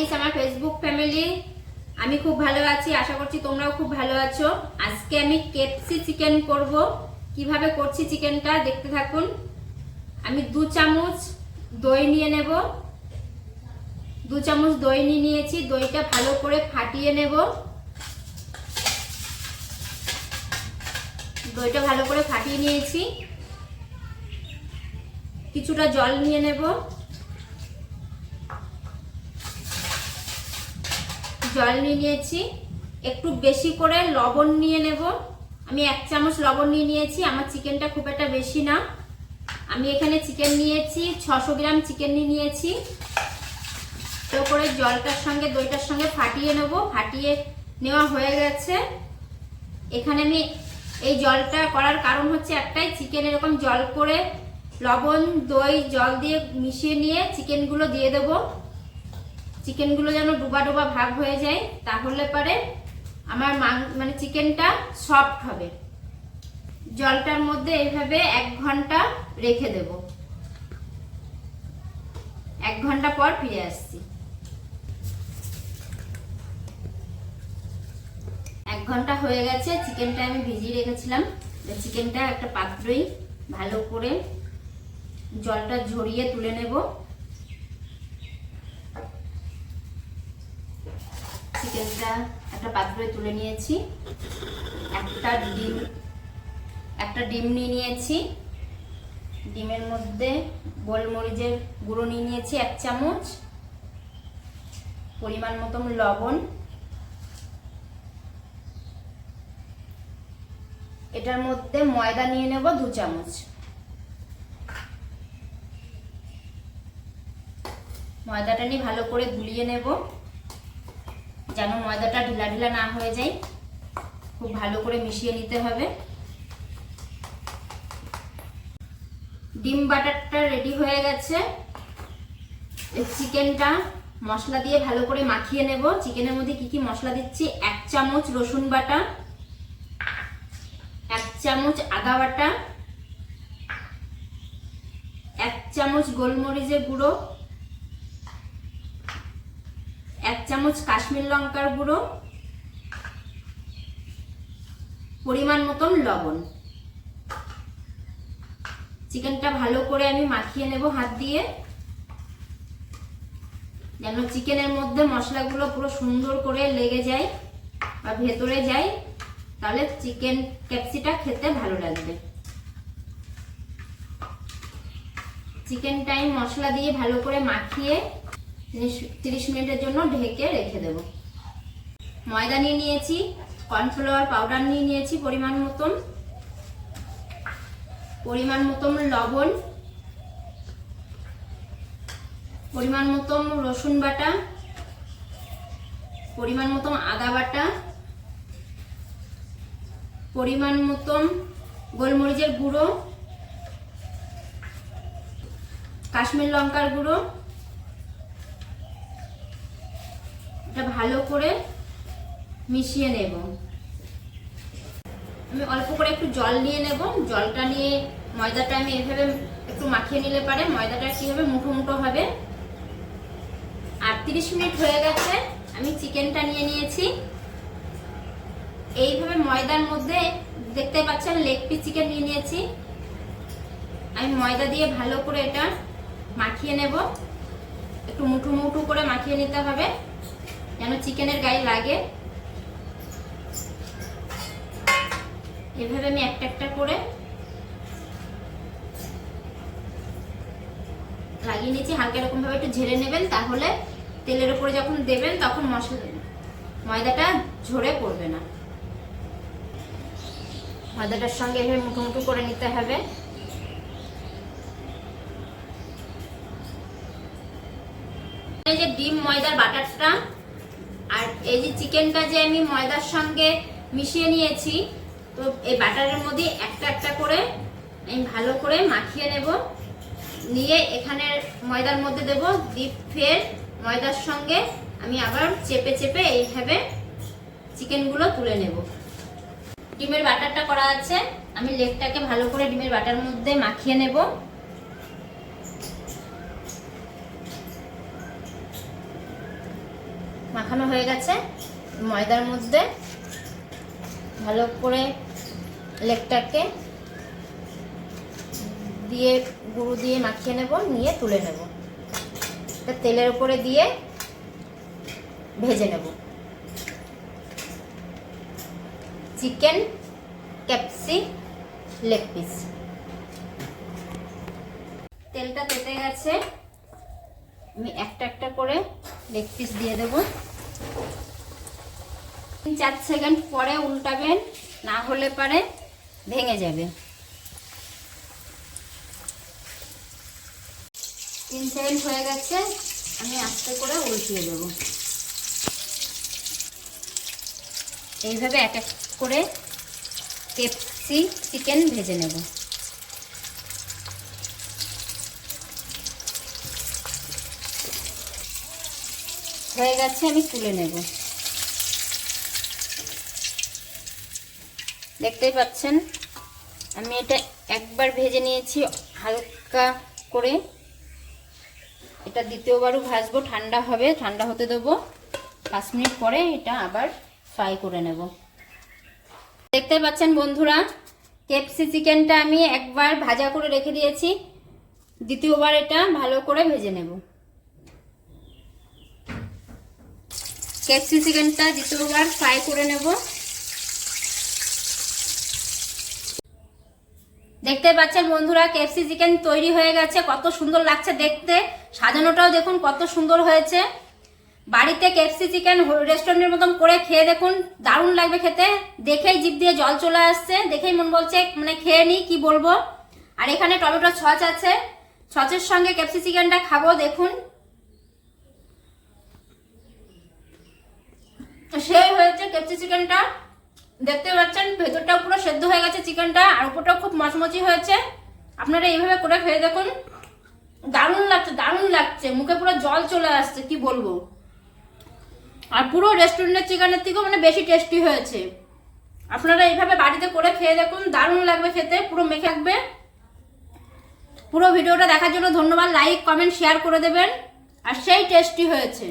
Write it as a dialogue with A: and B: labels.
A: Guys আমার Facebook family আমি খুব ভালো আছি, আশা করছি তোমরাও খুব ভালো আছো। আজকে আমি কেপসি চিকেন করব। কীভাবে করছি চিকেনটা দেখতে থাকুন। আমি দু চামচ দই নিয়ে নেব। দু চামচ দই নিয়ে নিয়েছি, দইটা ভালো করে ফাটিয়ে নেব। দইটা ভালো করে ফাটিয়ে নিয়েছি। কিছুটা জল নিয়ে নেব। জল নিয়ে নিয়েছি। একটু বেশি করে লবণ নিয়ে নেব। আমি এক চামচ লবণ নিয়ে নিয়েছি। আমার চিকেনটা খুব একটা বেশি না। আমি এখানে চিকেন নিয়েছি, ছশো গ্রাম চিকেন নিয়ে নিয়েছি। তো করে জলটার সঙ্গে, দইটার সঙ্গে ফাটিয়ে নেব। ফাটিয়ে নেওয়া হয়ে গেছে। এখানে আমি এই জলটা করার কারণ হচ্ছে একটাই, চিকেন এরকম জল করে লবণ, দই, জল দিয়ে মিশিয়ে নিয়ে চিকেনগুলো দিয়ে দেবো। চিকেনগুলো যেন ডুবা ডুবা ভাগ হয়ে যায়, তাহলে পরে আমার মানে চিকেনটা সফট হবে। জলটার মধ্যে এইভাবে এক ঘণ্টা রেখে দেব। এক ঘণ্টা পর ফিরে আসছি। এক ঘণ্টা হয়ে গেছে, চিকেনটা আমি ভিজিয়ে রেখেছিলাম। চিকেনটা একটা পাত্রই ভালো করে জলটা ঝরিয়ে তুলে নেব। চিকেনটা একটা পাত্রে তুলে নিয়েছি। একটা ডিম একটা ডিম নিয়ে নিয়েছি। ডিমের মধ্যে গোলমরিচের গুঁড়ো নিয়ে নিয়েছি এক চামচ। পরিমাণ মতন লবণ। এটার মধ্যে ময়দা নিয়ে নেব দু চামচ। ময়দাটা নিয়ে ভালো করে গুলিয়ে নেব। যেন ময়দাটা ঢিলা ঢিলা না হয়ে যায়। খুব ভালো করে মিশিয়ে নিতে হবে। ডিম বাটারটা রেডি হয়ে গেছে। চিকেনটা মশলা দিয়ে ভালো করে মাখিয়ে নেব। চিকেনের মধ্যে কি কি মশলা দিচ্ছি? এক চামচ রসুন বাটা, এক চামচ আদা বাটা, এক চামচ গোলমরিচের গুঁড়ো এক চামচ কাশ্মীর লঙ্কার গুঁড়ো, পরিমাণ মতন লবণ। চিকেনটা ভালো করে আমি মাখিয়ে নেব হাত দিয়ে। যেন চিকেনের মধ্যে মশলাগুলো পুরো সুন্দর করে লেগে যায় বা ভেতরে যায়, তাহলে চিকেন ক্যাপসিটা খেতে ভালো লাগবে। চিকেনটা আমি মশলা দিয়ে ভালো করে মাখিয়ে তিরিশ মিনিটের জন্য ঢেকে রেখে দেব। ময়দা নিয়ে নিয়েছি, কর্নফ্লাওয়ার পাউডার নিয়ে নিয়েছি পরিমাণ মতন। পরিমাণ মতন লবণ। পরিমাণ মতন রসুন বাটা। পরিমাণ মতন আদা বাটা। পরিমাণ মতন গোলমরিচের গুঁড়ো। কাশ্মীর লঙ্কার গুঁড়ো। এটা ভালো করে মিশিয়ে নেব। আমি অল্প করে একটু জল নিয়ে নেব। জলটা নিয়ে ময়দাটা আমি এভাবে একটু মাখিয়ে নিলে পারে। ময়দাটা কি হবে মুঠো মুঠো হবে? আর তিরিশ মিনিট হয়ে গেছে। আমি চিকেনটা নিয়ে নিয়েছি। এইভাবে ময়দার মধ্যে দেখতে পাচ্ছেন লেগ পিস চিকেন নিয়ে নিয়েছি। আমি ময়দা দিয়ে ভালো করে এটা মাখিয়ে নেব। একটু মুঠো মুঠো করে মাখিয়ে নিতে হবে। যেন চিকেনের গায়ে লাগে। এভাবে আমি একটা একটা করে লাগিয়ে নিয়েছি। হালকা এরকম ভাবে একটু ঝেড়ে নেবেন, তাহলে তেলের উপরে যখন দেবেন তখন মশলা ময়দাটা ঝরে পড়বে না। ময়দাটার সঙ্গে এভাবে মুঠো মুঠো করে নিতে হবে। এই যে ডিম, ময়দার বাটারটা আর এই যে চিকেনটা যে আমি ময়দার সঙ্গে মিশিয়ে নিয়েছি, তো এই বাটারের মধ্যে একটা একটা করে আমি ভালো করে মাখিয়ে নেব। নিয়ে এখানে ময়দার মধ্যে দেব ডিপ ফের ময়দার সঙ্গে। আমি আবার চেপে চেপে এইভাবে চিকেনগুলো তুলে নেব। ডিমের বাটারটা করা আছে। আমি লেগটাকে ভালো করে ডিমের বাটার মধ্যে মাখিয়ে নেব। মাখানো হয়ে গেছে ময়দার মধ্যে। ভালো করে লেগটাকে দিয়ে, গুঁড়ো দিয়ে মাখিয়ে নেব, নিয়ে তুলে নেব। তেলের উপরে দিয়ে ভেজে নেব। চিকেন ক্যাপসি লেগ পিস। তেলটা তেতে গেছে। আমি একটা একটা করে লেগ পিস দিয়ে দেব। তিন চার সেকেন্ড পরে উল্টাবেন, না হলে পারে ভেঙে যাবে। তিন সেকেন্ড হয়ে গেছে, আমি আস্তে করে উল্টিয়ে দেবো। এইভাবে এক এক করে কেপসি চিকেন ভেজে নেব। হয়ে গেছে, আমি তুলে নেব। দেখতেই পাচ্ছেন, আমি এটা একবার ভেজে নিয়েছি হালকা করে। এটা দ্বিতীয়বারও ভাজবো, ঠান্ডা হবে, ঠান্ডা হতে দেবো। পাঁচ মিনিট পরে এটা আবার ফ্রাই করে নেব। দেখতে পাচ্ছেন বন্ধুরা কেপসি চিকেনটা আমি একবার ভাজা করে রেখে দিয়েছি। দ্বিতীয়বার এটা ভালো করে ভেজে নেব। কেপসি চিকেনটা দ্বিতীয়বার ফ্রাই করে নেব। দেখতে পাচ্ছেন বন্ধুরা কেপসি চিকেন তৈরি হয়ে গেছে, কত সুন্দর লাগছে দেখতে। সাজানোটাও দেখুন, কত সুন্দর হয়েছে। বাড়িতে কেপসি চিকেন রেস্টুরেন্টের মতন করে খেয়ে দেখুন, দারুণ লাগবে খেতে। দেখেই জিভ দিয়ে জল চলে আসছে, দেখেই মন বলছে মানে খেয়ে নিই, কি বলব। আর এখানে টমেটো ছচ আছে ছচের সঙ্গে কেপসি চিকেনটা খাব, দেখুন। সেই হয়েছে কেপসি চিকেনটা। দেখতে পাচ্ছেন, ভেতরটাও পুরো সেদ্ধ হয়ে গেছে চিকেনটা, আর উপরটাও খুব মচমচি হয়েছে। আপনারা এইভাবে করে খেয়ে দেখুন। দারুণ লাগছে দারুণ লাগছে। মুখে পুরো জল চলে আসছে, কি বলব। আর পুরো রেস্টুরেন্টের চিকেনের থেকেও মানে বেশি টেস্টি হয়েছে। আপনারা এইভাবে বাড়িতে করে খেয়ে দেখুন, দারুণ লাগবে খেতে, পুরো মেখে থাকবে পুরো ভিডিওটা দেখার জন্য ধন্যবাদ। লাইক কমেন্ট শেয়ার করে দেবেন। আর সেই টেস্টি হয়েছে।